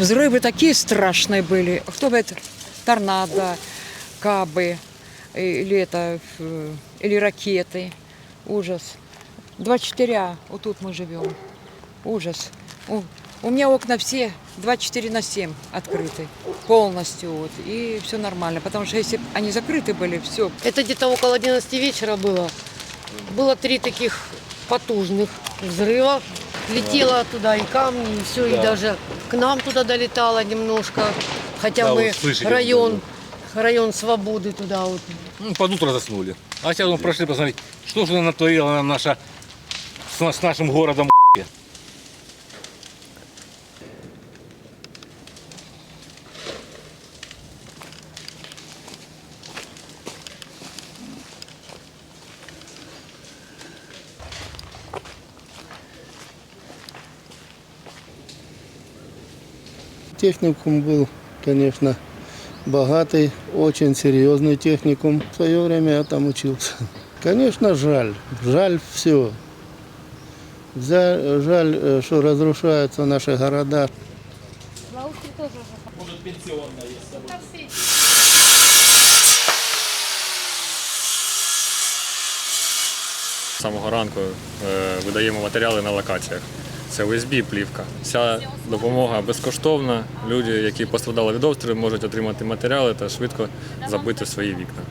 Взрывы такие страшные были. Кто бы это? Торнадо, кабы, или это, э, или ракеты. Ужас. 24 А, вот тут мы живем. Ужас. У, у меня окна все 24 на 7 открыты. Полностью вот. И все нормально. Потому что если они закрыты были, все, Это где-то около 11 вечера было. Было три таких потужных взрыва. Летело туда и камни, и все, и даже к нам туда долетало немножко. Хотя Да, мы вот слышали, район, район свободы туда вот. Ну, под утро заснули. А сейчас мы прошли посмотреть, что же натворила нам наша с, с нашим городом. Техникум был, конечно, богатый, очень серьезный техникум. В свое время я там учился. Конечно, жаль. Жаль все. Жаль, э, что разрушаются наши города. З самого ранку е, видаємо матеріали на локаціях. Це usb плівка. Ця допомога безкоштовна. Люди, які постраждали від обстрілів, можуть отримати матеріали та швидко забити свої вікна.